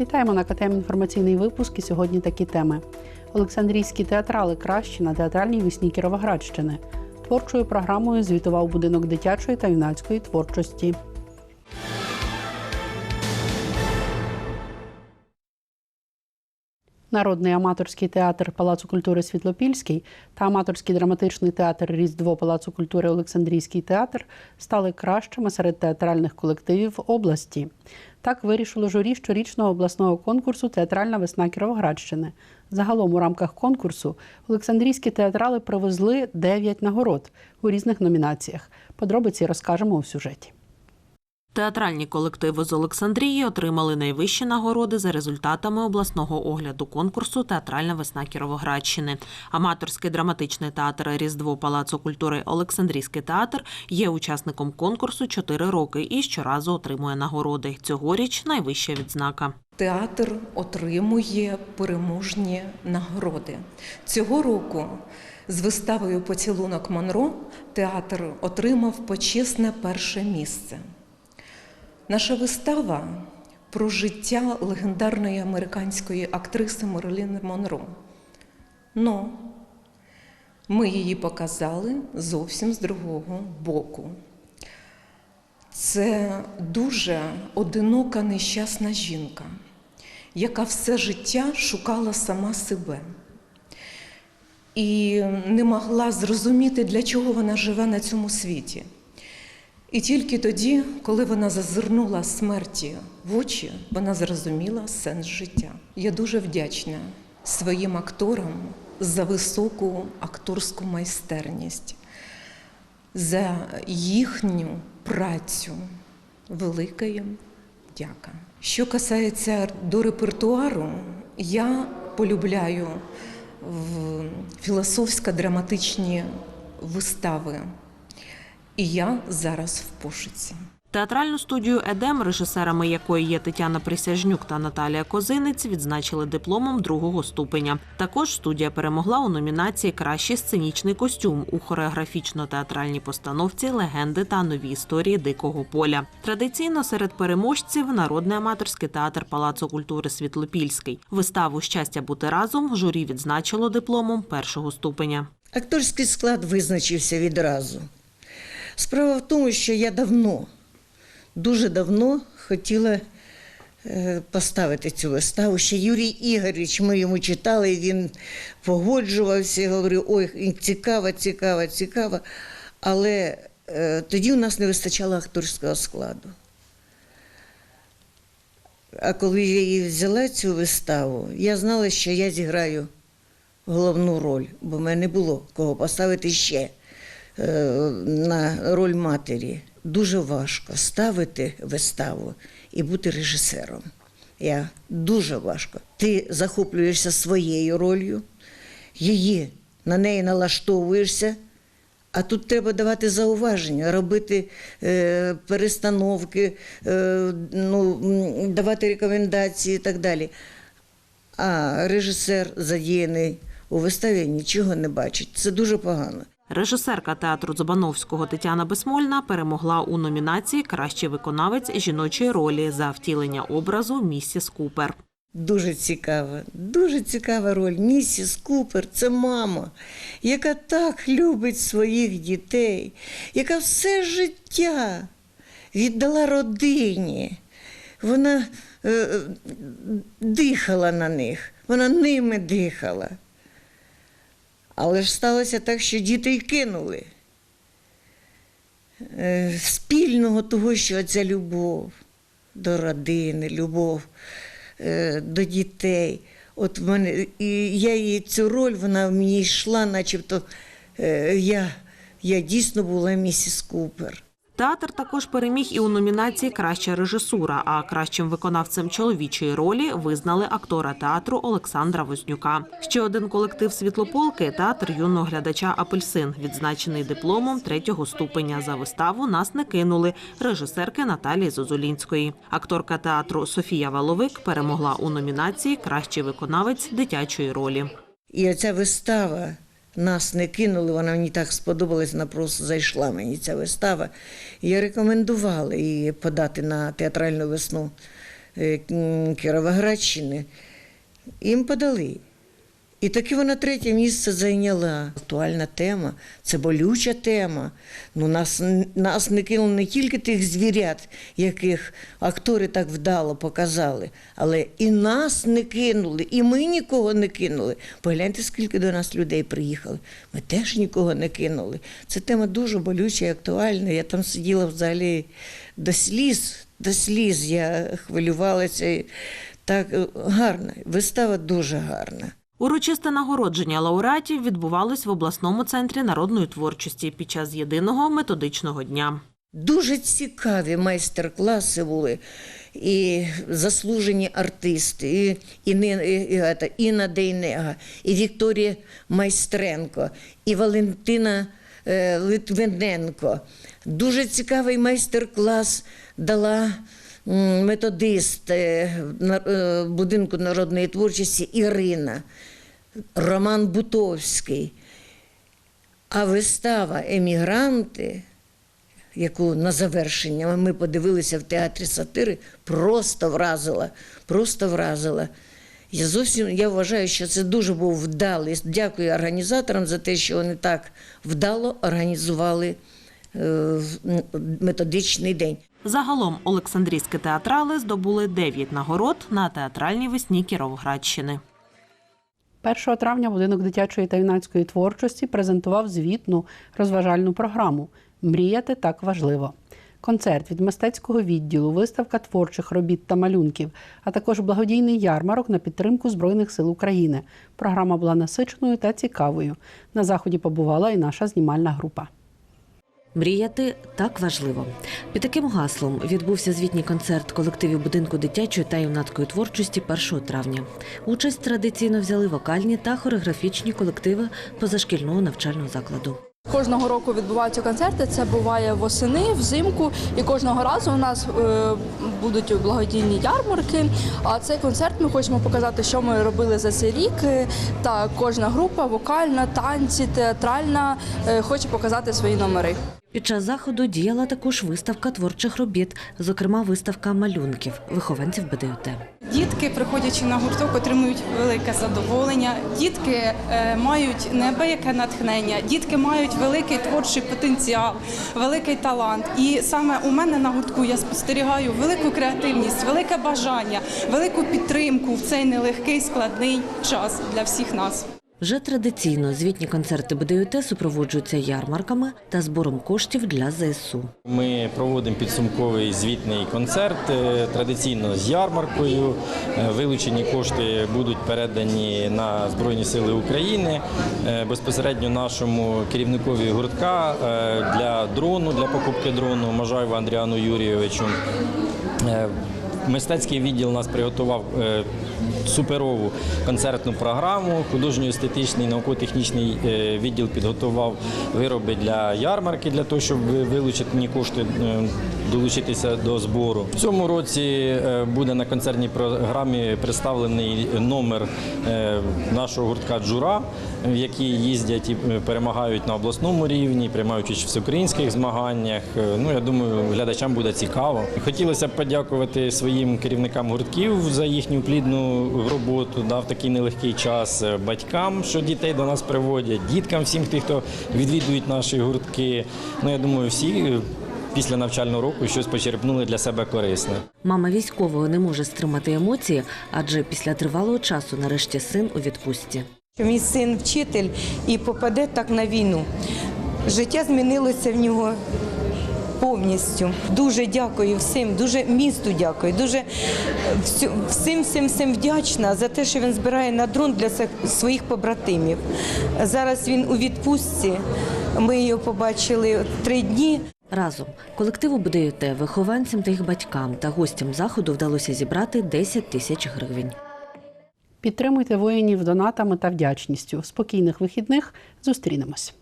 Вітаємо на КТМ інформаційний випуск. І сьогодні такі теми: Олександрійські театрали кращі на театральній весні Кіровоградщини. Творчою програмою звітував будинок дитячої та юнацької творчості. Народний аматорський театр Палацу культури Світлопільський та аматорський драматичний театр Різдво Палацу культури Олександрійський театр стали кращими серед театральних колективів області. Так вирішило журі щорічного обласного конкурсу Театральна весна Кіровоградщини. Загалом у рамках конкурсу Олександрійські театрали привезли 9 нагород у різних номінаціях. Подробиці розкажемо у сюжеті. Театральні колективи з Олександрії отримали найвищі нагороди за результатами обласного огляду конкурсу Театральна весна Кіровоградщини. Аматорський драматичний театр Різдво Палацу культури Олександрійський театр є учасником конкурсу 4 роки і щоразу отримує нагороди. Цьогоріч найвища відзнака. Театр отримує переможні нагороди. Цього року з виставою Поцілунок Монро театр отримав почесне перше місце. Наша вистава про життя легендарної американської актриси Мерлін Монро. Но ми її показали зовсім з другого боку. Це дуже одинока нещасна жінка, яка все життя шукала сама себе і не могла зрозуміти, для чого вона живе на цьому світі. І тільки тоді, коли вона зазирнула смерті в очі, вона зрозуміла сенс життя. Я дуже вдячна своїм акторам за високу акторську майстерність, за їхню працю. Велика їм дяка. Що касається до репертуару, я полюбляю в філософсько-драматичні вистави. І я зараз в пошуці. Театральну студію Едем, режисерами якої є Тетяна Присяжнюк та Наталія Козинець, відзначили дипломом другого ступеня. Також студія перемогла у номінації Кращий сценічний костюм у хореографічно-театральній постановці Легенди та нові історії дикого поля. Традиційно серед переможців народний аматорський театр Палацу культури Світлопільський. Виставу Щастя бути разом журі відзначило дипломом першого ступеня. Акторський склад визначився відразу. Справа в тому, що я давно, дуже давно хотіла е, поставити цю виставу. Ще Юрій Ігорович, ми йому читали, він погоджувався говорив, ой, цікаво, цікаво, цікаво. Але е, тоді у нас не вистачало акторського складу. А коли я її взяла цю виставу, я знала, що я зіграю головну роль, бо в мене не було кого поставити ще на роль матері. Дуже важко ставити виставу і бути режисером. Я дуже важко. Ти захоплюєшся своєю ролью, її на неї налаштовуєшся. А тут треба давати зауваження, робити е, перестановки, е, ну, давати рекомендації і так далі. А режисер задіяний у виставі нічого не бачить. Це дуже погано. Режисерка театру Дзобановського Тетяна Безмольна перемогла у номінації Кращий виконавець жіночої ролі за втілення образу місіс Купер. Дуже цікава, дуже цікава роль. Місіс Купер це мама, яка так любить своїх дітей, яка все життя віддала родині. Вона е, е, дихала на них, вона ними дихала. Але ж сталося так, що діти й кинули. Е, спільного того, що ця любов до родини, любов е, до дітей. От в мене, і я її цю роль, вона в мені йшла, начебто е, я, я дійсно була місіс Купер. Театр також переміг і у номінації Краща режисура. А кращим виконавцем чоловічої ролі визнали актора театру Олександра Вознюка. Ще один колектив світлополки театр юного глядача Апельсин, відзначений дипломом третього ступеня за виставу Нас не кинули режисерки Наталії Зозулінської. Акторка театру Софія Валовик перемогла у номінації Кращий виконавець дитячої ролі. І оця вистава нас не кинули, вона мені так сподобалась, вона просто зайшла мені ця вистава. Я рекомендувала її подати на театральну весну е, Градщини. Кіровоградщини, їм подали. І таки вона третє місце зайняла. Актуальна тема, це болюча тема. Ну, нас, нас не кинули не тільки тих звірят, яких актори так вдало показали, але і нас не кинули, і ми нікого не кинули. Погляньте, скільки до нас людей приїхали. Ми теж нікого не кинули. Це тема дуже болюча і актуальна. Я там сиділа взагалі до сліз, до сліз. Я хвилювалася. Так гарна, вистава дуже гарна. Урочисте нагородження лауреатів відбувалось в обласному центрі народної творчості під час єдиного методичного дня. Дуже цікаві майстер-класи були. І заслужені артисти, і, Інна Дейнега, і Вікторія Майстренко, і Валентина е, Литвиненко. Дуже цікавий майстер-клас дала методист е, е, будинку народної творчості Ірина, Роман Бутовський. А вистава Емігранти яку на завершення ми подивилися в театрі сатири, просто вразила. Просто вразила. Я зовсім я вважаю, що це дуже був вдалий. Дякую організаторам за те, що вони так вдало організували е, методичний день. Загалом Олександрійські театрали здобули 9 нагород на театральній весні Кіровоградщини. 1 травня будинок дитячої та юнацької творчості презентував звітну розважальну програму Мріяти так важливо. Концерт від мистецького відділу, виставка творчих робіт та малюнків, а також благодійний ярмарок на підтримку Збройних сил України. Програма була насиченою та цікавою. На заході побувала і наша знімальна група. Мріяти так важливо. Під таким гаслом відбувся звітній концерт колективів будинку дитячої та юнацької творчості 1 травня. Участь традиційно взяли вокальні та хореографічні колективи позашкільного навчального закладу. Кожного року відбуваються концерти. Це буває восени, взимку, і кожного разу у нас е, будуть благодійні ярмарки. А цей концерт ми хочемо показати, що ми робили за цей рік. Е, Та кожна група, вокальна, танці, театральна, е, хоче показати свої номери. Під час заходу діяла також виставка творчих робіт, зокрема виставка малюнків вихованців БДЮТ. Дітки, приходячи на гурток, отримують велике задоволення. Дітки е, мають неабияке натхнення, дітки мають великий творчий потенціал, великий талант. І саме у мене на гуртку я спостерігаю велику креативність, велике бажання, велику підтримку в цей нелегкий складний час для всіх нас. Вже традиційно звітні концерти БДЮТ супроводжуються ярмарками та збором коштів для ЗСУ. Ми проводимо підсумковий звітний концерт е, традиційно з ярмаркою. Е, Вилучені кошти будуть передані на Збройні Сили України е, безпосередньо нашому керівникові гуртка для дрону, для покупки дрону Можаєву Андріану Юрійовичу. Мистецький відділ нас приготував е, суперову концертну програму. Художньо-естетичний науково-технічний е, відділ підготував вироби для ярмарки для того, щоб ви- вилучені кошти е, долучитися до збору. В цьому році буде на концертній програмі представлений номер нашого гуртка Джура, в які їздять і перемагають на обласному рівні, приймають участь в всеукраїнських змаганнях. Ну я думаю, глядачам буде цікаво. Хотілося б подякувати своїм керівникам гуртків за їхню плідну роботу да, в такий нелегкий час, е, батькам, що дітей до нас приводять, діткам, всім тих, хто відвідують наші гуртки. Ну я думаю, всі. е, Після навчального року щось почерпнули для себе корисне. Мама військового не може стримати емоції, адже після тривалого часу нарешті син у відпустці. мій син вчитель і попаде так на війну. Життя змінилося в нього повністю. Дуже дякую всім, дуже місту дякую, дуже всім, всім, всім вдячна за те, що він збирає на дрон для своїх побратимів. Зараз він у відпустці. Ми його побачили три дні. Разом колективу БДЮТ, вихованцям та їх батькам та гостям заходу вдалося зібрати 10 тисяч гривень. Підтримуйте воїнів донатами та вдячністю. Спокійних вихідних зустрінемось.